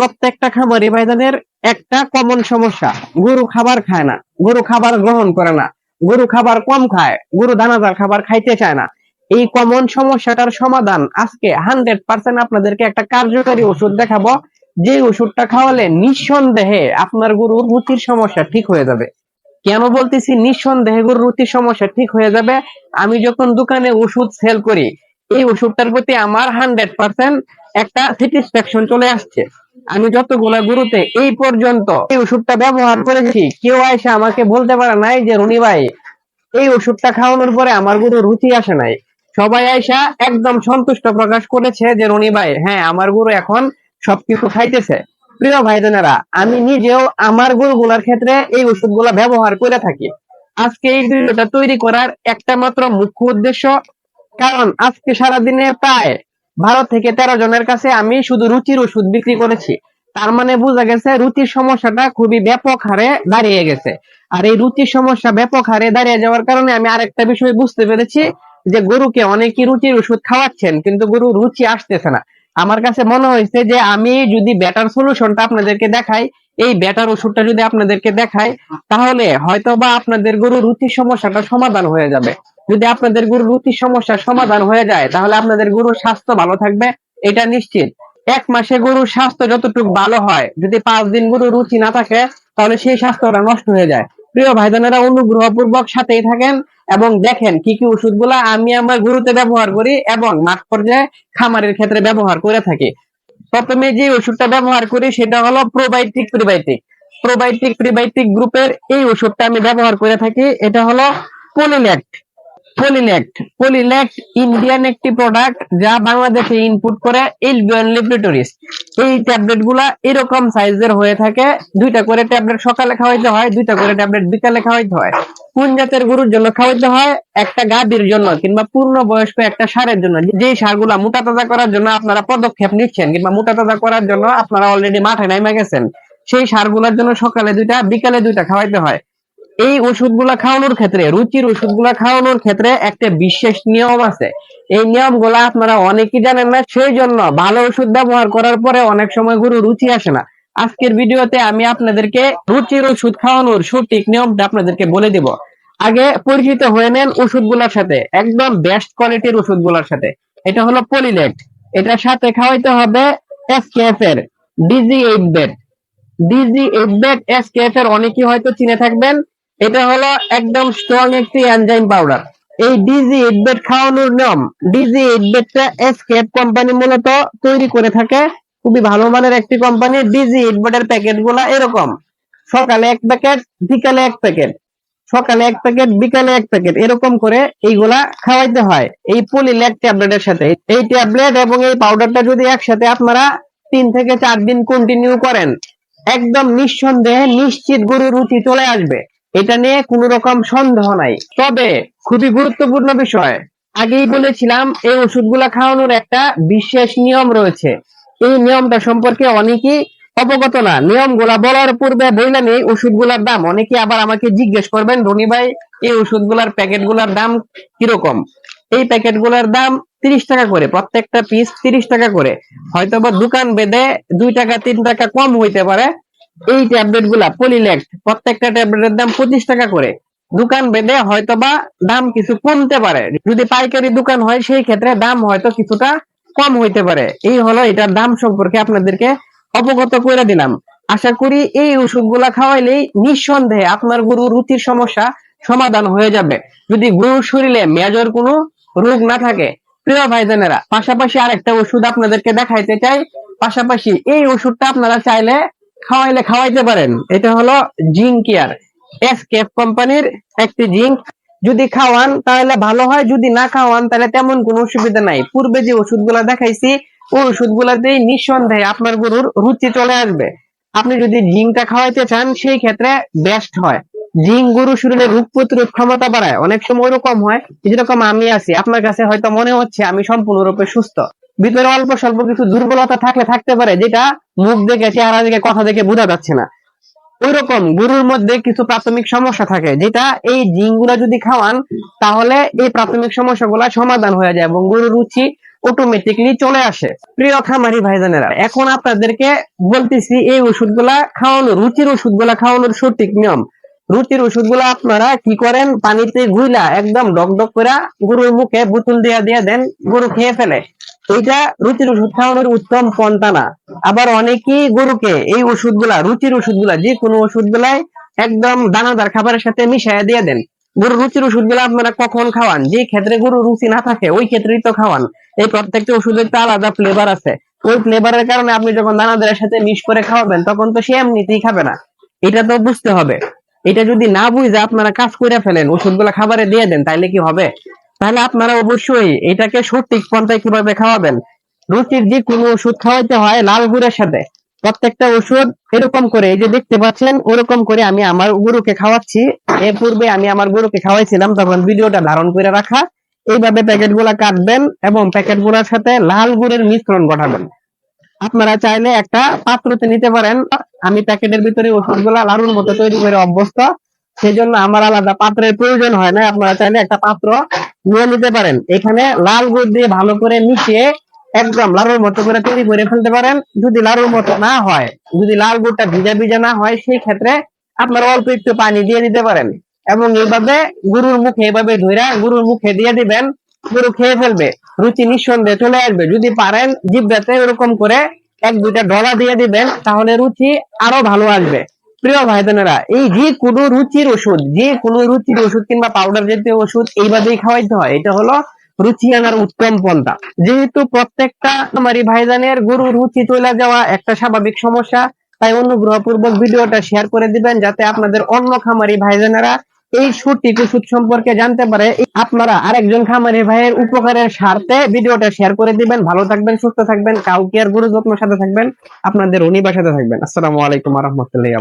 প্রত্যেকটা খামারি ভাইজানের একটা কমন সমস্যা, গরু খাবার খায় না, গরু খাবার গ্রহণ করে না, গরু খাবার কম খায়, গরু দানাদার খাবার খাইতে চায় না। এই কমন সমস্যাটার সমাধান আজকে হান্ড্রেড পার্সেন্ট আপনাদেরকে একটা কার্যকারী ওষুধ দেখাবো, যে ওষুধটা খাওয়ালে নিঃসন্দেহে আপনার গরুর রুচির সমস্যা ঠিক হয়ে যাবে। কেন বলতেছি নিঃসন্দেহে গরুর রুচির সমস্যা ঠিক হয়ে যাবে? আমি যখন দোকানে ওষুধ সেল করি, এই ওষুধটার প্রতি আমার হান্ড্রেড পার্সেন্ট একটা স্যাটিসফ্যাকশন চলে আসছে। আমি যতগুলা গুরুতে এই পর্যন্ত এই ওষুধটা ব্যবহার করেছি, কেউ এসে আমাকে বলতে পারে নাই যে, রনি ভাই, এই ওষুধটা খাওয়ানোর পরে আমার গুরু রুচি আসে নাই। সবাই আইসা একদম সন্তুষ্ট প্রকাশ করেছে যে, রনি ভাই হ্যাঁ আমার গুরু এখন সবকিছু খাইতেছে। প্রিয় ভাই বোনেরা আমি নিজেও আমার গরুগুলার ক্ষেত্রে এই ওষুধগুলা ব্যবহার করে থাকি। আজকে এই ভিডিওটা তৈরি করার একটা মাত্র মুখ্য উদ্দেশ্য, কারণ আজকে সারাদিনে প্রায় ভারত থেকে তেরো জনের কাছে আমি শুধু রুচির ওষুধ বিক্রি করেছি। তার মানে বোঝা গেছে রুচির সমস্যাটা খুবই ব্যাপক হারে দাঁড়িয়ে গেছে। আর এই রুচির সমস্যা ব্যাপক হারে দাঁড়িয়ে যাওয়ার কারণে আমি আরেকটা বিষয় বুঝতে পেরেছি যে গরুকে অনেকই রুচির ওষুধ খাওয়াচ্ছেন, কিন্তু গরু রুচি আসতেছে না। আমার কাছে মনে হয়েছে যে আমি যদি বেটার সলিউশনটা আপনাদেরকে দেখাই, এই বেটার ওষুধটা যদি আপনাদেরকে দেখাই, তাহলে হয়তো বা আপনাদের গরু রুচির সমস্যাটা সমাধান হয়ে যাবে। যদি আপনাদের গরুর রুচির সমস্যার সমাধান হয়ে যায়, তাহলে আপনাদের গরুর স্বাস্থ্য ভালো থাকবে, এটা নিশ্চিত। এক মাসে গরুর স্বাস্থ্য যতটুকু ভালো হয়, যদি পাঁচ দিন গরুর রুচি না থাকে, তাহলে সেই স্বাস্থ্যটা নষ্ট হয়ে যায়। প্রিয় ভাই বোনেরা অনুগ্রহপূর্বক সাথেই থাকেন। এবং দেখেন কি কি ওষুধগুলো আমি আমার গুরুতে ব্যবহার করি এবং মাঠ পর্যায়ে খামারের ক্ষেত্রে ব্যবহার করে থাকি। প্রথমে যে ওষুধটা ব্যবহার করি সেটা হলো প্রোবায়োটিক প্রিবায়োটিক প্রোবায়োটিক প্রিবায়োটিক গ্রুপের এই ওষুধটা আমি ব্যবহার করে থাকি, এটা হলো পলিল্যাক্ট পলিল্যাক্ট পলিল্যাক্ট ইন্ডিয়ান একটি প্রোডাক্ট যা বাংলাদেশে ইনপুট করে এলবিয়ন ল্যাবরেটরিজ এই ট্যাবলেটগুলা এরকম সাইজের হয়ে থাকে। দুইটা করে ট্যাবলেট সকালে খাওয়াইতে হয়, দুইটা করে ট্যাবলেট বিকালে খাওয়াইতে হয়। কোন জাতের গরুর জন্য খাওয়াইতে হয়? একটা গাভীর জন্য কিংবা পূর্ণ বয়স্ক একটা সারের জন্য। যে সারগুলা মোটা তাজা করার জন্য আপনারা পদক্ষেপ নিচ্ছেন কিংবা মোটা তাজা করার জন্য আপনারা অলরেডি মাঠে নামে গেছেন। সেই সারগুলোর জন্য সকালে দুইটা, বিকালে দুইটা খাওয়াইতে হয়। এই ওষুধগুলা খাওয়ানোর ক্ষেত্রে, রুচির ওষুধগুলা খাওয়ানোর ক্ষেত্রে একটা বিশেষ নিয়ম আছে। এই নিয়মগুলা আপনারা অনেকেই জানেন না সেই জন্য ভালো ওষুধ ব্যবহার করার পরে অনেক সময় গরু রুচি আসে না। আজকের ভিডিওতে আমি আপনাদেরকে রুচির ওষুধ খাওয়ানোর সঠিক নিয়মটা আপনাদেরকে বলে দিব। আগে পরিচিত হয়ে নেন ওষুধগুলোর সাথে, একদম বেস্ট কোয়ালিটির ওষুধগুলোর সাথে। এটা হলো পলিলেট এটার সাথে খাওয়াইতে হবে এসকেএফ এর DG eight bed DG eight bed SKF এর অনেকেই হয়তো চিনে থাকবেন। এটা হলো একদম স্ট্রং একটি এনজাইম পাউডার এই ডিজি এইট বেড খাওয়ানোর নিয়ম ডিজি এইট বেডটা এসকেএফ কোম্পানি মূলত তৈরি করে থাকে। খুবই ভালো মানের একটি কোম্পানি ডিজি এইট বেডের প্যাকেটগুলা এরকম। সকালে এক প্যাকেট বিকালে এক প্যাকেট সকালে এক প্যাকেট বিকালে এক প্যাকেট এরকম করে এইগুলা খাওয়াইতে হয়। এই পলিল্যাক ট্যাবলেটের সাথে। এই ট্যাবলেট এবং এই পাউডারটা যদি একসাথে আপনারা তিন থেকে চার দিন কন্টিনিউ করেন, একদম নিঃসন্দেহে নিশ্চিত গরুর রুচি চলে আসবে। এটা নিয়ে কোনো রকম সন্দেহ নাই। তবে খুবই গুরুত্বপূর্ণ বিষয়, আগেই বলেছিলাম, এই ওষুধগুলা খাওয়ানোর একটা বিশেষ নিয়ম রয়েছে। এই নিয়মটা সম্পর্কে অনেকেই অবগত না। নিয়মগুলা বলার পূর্বে বললেন এই ওষুধগুলার দাম। অনেকে আবার আমাকে জিজ্ঞেস করবেন, রনি ভাই, এই প্যাকেটগুলার দাম কীরকম? এই প্যাকেটগুলার দাম তিরিশ টাকা করে, প্রত্যেকটা পিস তিরিশ টাকা করে। হয়তো বা দোকান বেঁধে দুই টাকা, তিন টাকা কম হইতে পারে এই ট্যাবলেটগুলা পলিল্যাক্ট প্রত্যেকটা ট্যাবলেটের দাম পঁচিশ টাকা করে। দোকান বেঁধে হয়তো বা দাম কিছু কমতে পারে। যদি পাইকারি দোকান হয়, সেই ক্ষেত্রে দাম হয়তো কিছুটা কম হইতে পারে। এই হলো এটার দাম সম্পর্কে আপনাদেরকে অবগত করে দিলাম। আশা করি এই ওষুধগুলা খাওয়াইলেই নিঃসন্দেহে আপনার গরুর রুচির সমস্যা সমাধান হয়ে যাবে। যদি গরুর শরীরে মেজর কোনো রোগ না থাকে, প্রিয় ভাই বোনেরা পাশাপাশি আরেকটা ওষুধ আপনাদেরকে দেখাইতে চাই। পাশাপাশি এই ওষুধটা আপনারা চাইলে খাওয়াইলে খাওয়াইতে পারেন। এটা হলো জিঙ্ক কেয়ার। এসকেফ কোম্পানির একটি জিঙ্ক। যদি খাওয়ান, তাহলে ভালো হয়। যদি না খাওয়ান, তাহলে তেমন কোনো অসুবিধা নাই। পূর্বে যে ওষুধগুলা দেখাইছি, ওই ওষুধগুলাতেই নিঃসন্দেহে আপনার গরুর রুচি চলে আসবে। আপনি যদি জিঙ্কটা খাওয়াইতে চান, সেই ক্ষেত্রে বেস্ট হয়। জিঙ্ক গরু শরীরে রোগ প্রতিরোধ ক্ষমতা বাড়ায়। অনেক সময় ওরকম হয়। যেরকম আমি আছি, আপনার কাছে হয়তো মনে হচ্ছে আমি সম্পূর্ণরূপে সুস্থ। ভিতরে অল্প স্বল্প কিছু দুর্বলতা থাকলে থাকতে পারে, যেটা মুখ দেখে, চেহারা দেখে, কথা দেখে বোঝা যাচ্ছে না। ওইরকম গরুর মধ্যে কিছু প্রাথমিক সমস্যা থাকে, যেটা এই জিনগুলা যদি খাওয়ান, তাহলে এই প্রাথমিক সমস্যাগুলা সমাধান হয়ে যায় এবং গরুর রুচি অটোমেটিকলি চলে আসে। প্রিয় খামারি ভাইজানেরা, এখন আপনাদেরকে বলতেছি এই ওষুধগুলা খাওয়ানোর, রুচির ওষুধগুলা খাওয়ানোর সঠিক নিয়ম। রুচির ওষুধগুলো আপনারা কি করেন, পানিতে গুইলা একদম ডক ডক করে গরুর মুখে বোতল দিয়ে দিয়ে দেন, গরু খেয়ে ফেলে। এইটা রুচির ওষুধ খাওয়ানোর উত্তম পন্থা না আবার অনেকেই গরুকে এই ওষুধগুলা, রুচির ওষুধগুলা যে কোনো ওষুধগুলাই একদম দানাদার খাবারের সাথে মিশাইয়া দিয়ে দেন। গরুর রুচির ওষুধগুলো আপনারা কখন খাওয়ান? যে ক্ষেত্রে গরুর রুচি না থাকে, ওই ক্ষেত্রেই তো খাওয়ান। এই প্রত্যেকটা ওষুধের তো আলাদা ফ্লেভার আছে। ওই ফ্লেভারের কারণে আপনি যখন দানাদারের সাথে মিশ করে খাওয়াবেন, তখন তো সে এমনিতেই খাবে না। এটা তো বুঝতে হবে। এটা যদি না বুঝে আপনারা কাজ করে ফেলেন, ওষুধগুলো খাবারে দিয়ে দেন, তাইলে কি হবে? তাহলে আপনারা অবশ্যই এটাকে সঠিক পন্থায় কীভাবে খাওয়াবেন? রুচির যে কোনো ওষুধ খাওয়াইতে হয় লাল গুড়ের সাথে। প্রত্যেকটা ওষুধ এরকম করে, এই যে দেখতে পাচ্ছেন, ওরকম করে আমি আমার গরুকে খাওয়াচ্ছি। এর পূর্বে আমি আমার গরুকে খাওয়াইছিলাম, তখন ভিডিওটা ধারণ করে রাখা। এইভাবে প্যাকেটগুলা কাটবেন এবং প্যাকেটগুলার সাথে লাল গুড়ের মিশ্রণ ঘটাবেন আপনারা চাইলে একটা পাত্রতে নিতে পারেন। আমি প্যাকেটের ভিতরে ওষুধগুলা লাড়ুর মতো তৈরি করে অভ্যস্ত। সেই জন্য আমার আলাদা পাত্রের প্রয়োজন হয় না। আপনারা চাইলে একটা পাত্র নিয়ে নিতে পারেন। এখানে লাল গুড় দিয়ে ভালো করে মিশিয়ে একদম লাড়ুর মতো করে তৈরি করে ফেলতে পারেন। যদি লাড়ুর মতো না হয়, যদি লাল গুড়টা ভিজা ভিজা না হয়, সেই ক্ষেত্রে আপনার অল্প একটু পানি দিয়ে দিতে পারেন। এবং এইভাবে গরুর মুখে এভাবে ধইরা গরুর মুখে দিয়ে দিবেন, গরু খেয়ে ফেলবে, রুচি নিঃসন্দেহে চলে আসবে। যদি পারেন জিব্বাতে এরকম করে এক দুইটা ডলা দিয়ে দিবেন, তাহলে রুচি আরও ভালো আসবে। প্রিয় ভাই বোনেরা এই যে কোনো রুচির ওষুধ, যে কোন রুচির ওষুধ কিংবা পাউডার জাতীয় ওষুধ এইভাবেই খাওয়াইতে হয়, এটা হলো রুচি আনার উত্তম পন্থা। যেহেতু প্রত্যেকটা আমারই ভাইজানের গরুর রুচি চলে যাওয়া একটা স্বাভাবিক সমস্যা, তাই অনুগ্রহপূর্বক ভিডিওটা শেয়ার করে দিবেন, যাতে আপনাদের অন্য খামারি ভাইজানেরা এই সুটি ওষুধ সম্পর্কে জানতে পারে আপনারা আরেকজন খামারি ভাইয়ের উপকারের স্বার্থে ভিডিওটা শেয়ার করে দিবেন। ভালো থাকবেন, সুস্থ থাকবেন, কাউকে আর গুরু যত্ন সাথে থাকবেন। আপনাদের অনিবার সাথে থাকবেন আসসালামু আলাইকুম রহমতুল্লাহ